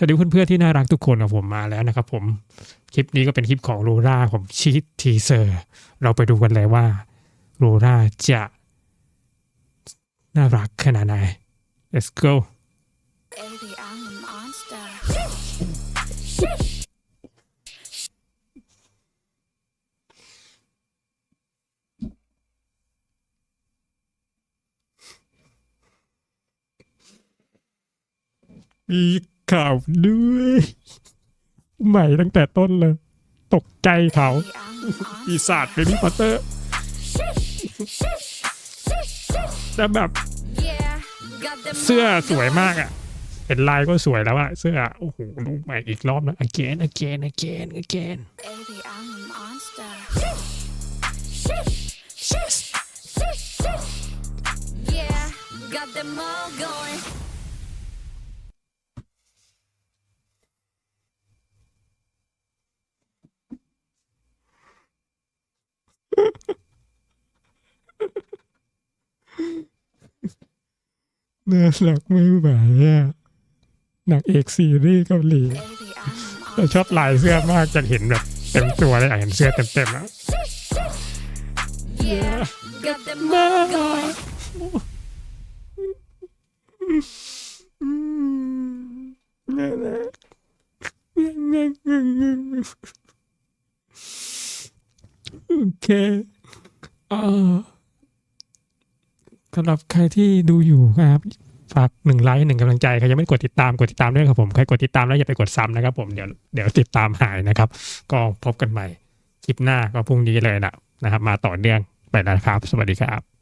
สวัสดีเพื่อนๆที่น่ารักทุกคนกับผมมาแล้วนะครับผม คลิปนี้ก็เป็นคลิปของโรราผมชีตทีเซอร์ เราไปดูกันเลยว่าโรราจะน่ารักขนาดไหน let's go Baby, I'm a monster. มี ข่าวด้วย ใหม่ตั้งแต่ต้นเลย ตกใจเขา Baby, I'm a ปี monster. ศาจเบบี้พอตเตอร์แต่แบบเสื้อสวยมากอะ เห็นลายก็สวยแล้วอะเสื้อ โอ้โหลูใหม่อีกรอบนะ again again again again Baby, I'm a monster. Yeah, got them all going. น่ารักไม่ไหวอะนางเอกซีรีส์เกาหลีแต่ชอบลายเสื้อมากจะเห็นแบบเต็มตัวเลยอะเห็นเสื้อเต็มๆแล้ว Yeah, got them all going. โอเคอ่า สำหรับใครที่ดูอยู่ครับฝากหนึ่งไลค์หนึ่งกำลังใจใครยังไม่กดติดตามกดติดตามด้วยครับผมใครกดติดตามแล้วอย่าไปกดซ้ำนะครับผมเดี๋ยวเดี๋ยวติดตามหายนะครับ ก็พบกันใหม่คลิปหน้าก็พรุ่งนี้เลยนะนะครับ มาต่อเนื่องไปนะครับ สวัสดีครับ